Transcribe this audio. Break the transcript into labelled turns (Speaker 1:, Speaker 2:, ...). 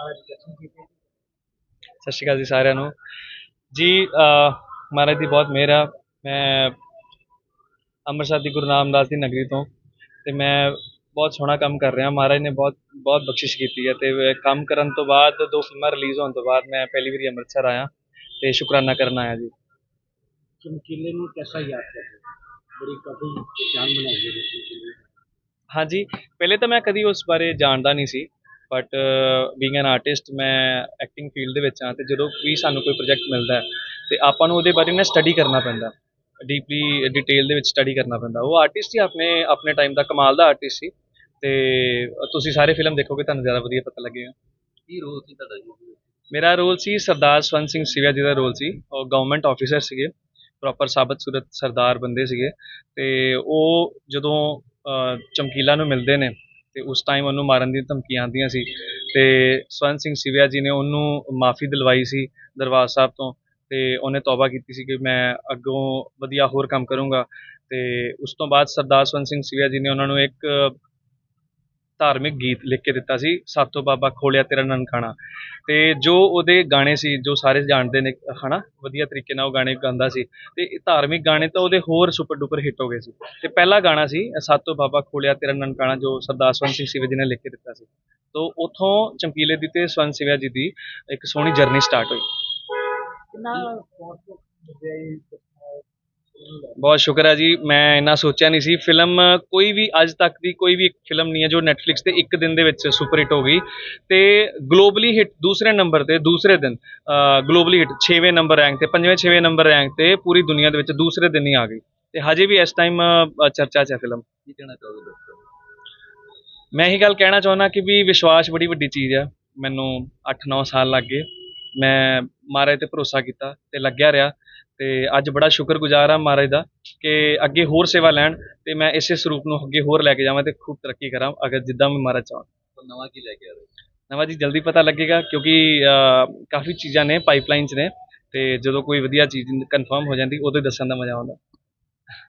Speaker 1: ਸਤਿ ਸ਼੍ਰੀ ਅਕਾਲ ਜੀ ਸਾਰਿਆਂ ਨੂੰ। ਜੀ ਮਹਾਰਾਜ ਦੀ ਬਹੁਤ ਮਿਹਰ ਆ। ਮੈਂ ਅੰਮ੍ਰਿਤਸਰ ਦੀ ਗੁਰੂ ਰਾਮਦਾਸ ਦੀ ਨਗਰੀ ਤੋਂ ਤੇ ਮੈਂ ਬਹੁਤ ਸੋਹਣਾ ਕੰਮ ਕਰ ਰਿਹਾ। ਮਹਾਰਾਜ ਨੇ ਬਹੁਤ ਬਹੁਤ ਬਖਸ਼ਿਸ਼ ਕੀਤੀ ਹੈ ਤੇ ਕੰਮ ਕਰਨ ਤੋਂ ਬਾਅਦ ਦੋ ਫਿਲਮਾਂ ਰਿਲੀਜ਼ ਹੋਣ ਤੋਂ ਬਾਅਦ ਮੈਂ ਪਹਿਲੀ ਵਾਰੀ ਅੰਮ੍ਰਿਤਸਰ ਆਇਆ ਤੇ ਸ਼ੁਕਰਾਨਾ ਕਰਨ ਆਇਆ ਜੀ।
Speaker 2: ਚਮਕੀਲੇ ਨੂੰ ਕਿਹਦਾ ਯਾਦ ਕਰਦੇ ਬੜੀ ਕਾਫੀ ਜਾਨ ਬਣਾਈ ਹੈ
Speaker 1: ਹਾਂਜੀ ਪਹਿਲੇ ਤਾਂ ਮੈਂ ਕਦੀ ਉਸ ਬਾਰੇ ਜਾਣਦਾ ਨਹੀਂ ਸੀ। ਬਟ ਬੀਇੰਗ ਐਨ ਆਰਟਿਸਟ ਮੈਂ ਐਕਟਿੰਗ ਫੀਲਡ ਦੇ ਵਿੱਚ ਹਾਂ ਤੇ ਜਦੋਂ ਵੀ ਸਾਨੂੰ ਕੋਈ ਪ੍ਰੋਜੈਕਟ ਮਿਲਦਾ ਹੈ ਤੇ ਆਪਾਂ ਨੂੰ ਉਹਦੇ ਬਾਰੇ ਨਾ ਸਟੱਡੀ ਕਰਨਾ ਪੈਂਦਾ ਡੀਪਲੀ ਡਿਟੇਲ ਦੇ ਵਿੱਚ ਸਟੱਡੀ ਕਰਨਾ ਪੈਂਦਾ। ਉਹ ਆਰਟਿਸਟ ਹੀ ਆਪਣੇ ਆਪਣੇ ਟਾਈਮ ਦਾ ਕਮਾਲ ਦਾ ਆਰਟਿਸਟ ਸੀ। ਤੇ ਤੁਸੀਂ ਸਾਰੇ ਫਿਲਮ ਦੇਖੋਗੇ ਤੁਹਾਨੂੰ ਜ਼ਿਆਦਾ ਵਧੀਆ ਪਤਾ ਲੱਗੇਗਾ।
Speaker 2: ਕੀ ਰੋਲ ਸੀ ਤੁਹਾਡਾ ਜੀ?
Speaker 1: ਮੇਰਾ ਰੋਲ ਸੀ ਸਰਦਾਰ ਸਵੰਤ ਸਿੰਘ ਸਿਵਿਆ ਜੀ ਦਾ ਰੋਲ ਸੀ। ਉਹ ਗਵਰਨਮੈਂਟ ਆਫੀਸਰ ਸੀਗੇ। ਪ੍ਰੋਪਰ ਸਾਬਤ ਸੂਰਤ ਸਰਦਾਰ ਬੰਦੇ ਸੀਗੇ। ਤੇ ਉਹ ਜਦੋਂ ਚਮਕੀਲਾ ਨੂੰ ਮਿਲਦੇ ਨੇ ਤੇ ਉਸ ਟਾਈਮ ਉਹਨੂੰ ਮਾਰਨ ਦੀ ਧਮਕੀਆਂ ਆਉਂਦੀਆਂ ਸੀ ਤੇ ਸਵੰਤ ਸਿੰਘ ਸਿਵਿਆ ਜੀ ਨੇ ਉਹਨੂੰ ਮਾਫੀ ਦਿਲਵਾਈ ਸੀ ਦਰਬਾਰ ਸਾਹਿਬ ਤੋਂ ਤੇ ਉਹਨੇ ਤੌਬਾ ਕੀਤੀ ਸੀ ਕਿ ਮੈਂ ਅੱਗੋਂ ਵਧੀਆ ਹੋਰ ਕੰਮ ਕਰੂੰਗਾ ਤੇ ਉਸ ਤੋਂ ਬਾਅਦ ਸਰਦਾਰ ਸਵੰਤ ਸਿੰਘ ਸਿਵਿਆ ਜੀ ਨੇ ਉਹਨਾਂ ਨੂੰ ਇੱਕ ਧਾਰਮਿਕ ਗੀਤ ਲਿਖ ਕੇ ਦਿੱਤਾ ਸੀ, ਸਾਤੋ ਬਾਬਾ ਖੋਲਿਆ ਤੇਰਾ ਨਨਕਾਣਾ ਤੇ ਜੋ ਉਹਦੇ ਗਾਣੇ ਸੀ, ਜੋ ਸਾਰੇ ਜਾਣਦੇ ਨੇ, ਹਨਾ, ਵਧੀਆ ਤਰੀਕੇ ਨਾਲ ਉਹ ਗਾਣੇ ਗਾਉਂਦਾ ਸੀ। ਤੇ ਧਾਰਮਿਕ ਗਾਣੇ ਤਾਂ ਉਹਦੇ ਹੋਰ ਸੁਪਰ ਡੁਪਰ ਹਿੱਟ ਹੋ ਗਏ ਸੀ। ਤੇ ਪਹਿਲਾ ਗਾਣਾ ਸੀ, ਸਾਤੋ ਬਾਬਾ ਖੋਲਿਆ ਤੇਰਾ ਨਨਕਾਣਾ ਜੋ ਸਰਦਾਰ ਸਵੰਤ ਸਿੰਘ ਸਿਵਿਆ ਜੀ ਨੇ ਲਿਖ ਕੇ ਦਿੱਤਾ ਸੀ। ਤੋਂ ਉਥੋਂ ਚਮਕੀਲੇ ਦੀ ਤੇ ਸਵੰਤ ਸਿਵਿਆ ਜੀ ਦੀ ਇੱਕ ਸੋਹਣੀ ਜਰਨੀ ਸਟਾਰਟ ਹੋਈ।
Speaker 2: ਬਹੁਤ
Speaker 1: ਸ਼ੁਕਰ ਹੈ ਜੀ ਮੈਂ ਇੰਨਾ ਸੋਚਿਆ ਨਹੀਂ ਸੀ। ਫਿਲਮ ਕੋਈ ਵੀ ਅੱਜ ਤੱਕ ਦੀ ਕੋਈ ਵੀ ਫਿਲਮ ਨਹੀਂ ਹੈ ਜੋ ਨੈਟਫਲਿਕਸ ਤੇ ਇੱਕ ਦਿਨ ਦੇ ਵਿੱਚ ਸੁਪਰ ਹਿੱਟ ਹੋ ਗਈ। ਤੇ ਗਲੋਬਲੀ ਹਿੱਟ ਦੂਸਰੇ ਨੰਬਰ ਤੇ ਦੂਸਰੇ ਦਿਨ ਗਲੋਬਲੀ ਹਿੱਟ 6ਵੇਂ ਨੰਬਰ ਰੈਂਕ ਤੇ 5ਵੇਂ 6ਵੇਂ ਨੰਬਰ ਰੈਂਕ ਤੇ ਪੂਰੀ ਦੁਨੀਆ ਦੇ ਵਿੱਚ ਦੂਸਰੇ ਦਿਨ ਹੀ ਆ ਗਈ। ਤੇ ਹਜੇ ਵੀ ਇਸ ਟਾਈਮ ਚਰਚਾ 'ਚ ਹੈ ਫਿਲਮ।
Speaker 2: ਕੀ ਕਹਿਣਾ ਚਾਹੋਗੇ ਦੋਸਤੋ
Speaker 1: ਮੈਂ ਇਹੀ ਗੱਲ ਕਹਿਣਾ ਚਾਹੁੰਦਾ ਕਿ ਵੀ ਵਿਸ਼ਵਾਸ ਬੜੀ ਵੱਡੀ ਚੀਜ਼ ਆ। ਮੈਨੂੰ 8-9 ਸਾਲ ਲੱਗ ਗਏ। ਮੈਂ ਮਹਾਰਾਜ ਤੇ ਭਰੋਸਾ ਕੀਤਾ ਤੇ ਲੱਗਿਆ ਰਿਹਾ। ਤੇ ਅੱਜ ਬੜਾ ਸ਼ੁਕਰਗੁਜ਼ਾਰ ਆ ਮਹਾਰਾਜ ਦਾ ਕਿ ਅੱਗੇ ਹੋਰ ਸੇਵਾ ਲੈਣ ਤੇ ਮੈਂ ਇਸੇ ਸਰੂਪ ਨੂੰ ਅੱਗੇ ਹੋਰ ਲੈ ਕੇ ਜਾਵਾਂ ਤੇ ਖੂਬ ਤਰੱਕੀ ਕਰਾਂ ਅਗਰ ਜਿੱਦਾਂ ਵੀ ਮਹਾਰਾਜ ਚਾਹਣ।
Speaker 2: ਤਾਂ ਨਵਾਂ ਕੀ ਲੈ ਕੇ ਆ ਰਹੇ ਹੋ?
Speaker 1: ਨਵਾਂ ਜੀ ਜਲਦੀ ਪਤਾ ਲੱਗੇਗਾ ਕਿਉਂਕਿ ਕਾਫੀ ਚੀਜ਼ਾਂ ਨੇ ਪਾਈਪਲਾਈਨ 'ਚ ਨੇ ਤੇ ਜਦੋਂ ਕੋਈ ਵਧੀਆ ਚੀਜ਼ ਕਨਫਰਮ ਹੋ ਜਾਂਦੀ ਉਦੋਂ ਹੀ ਦੱਸਣ ਦਾ ਮਜ਼ਾ ਆਉਂਦਾ।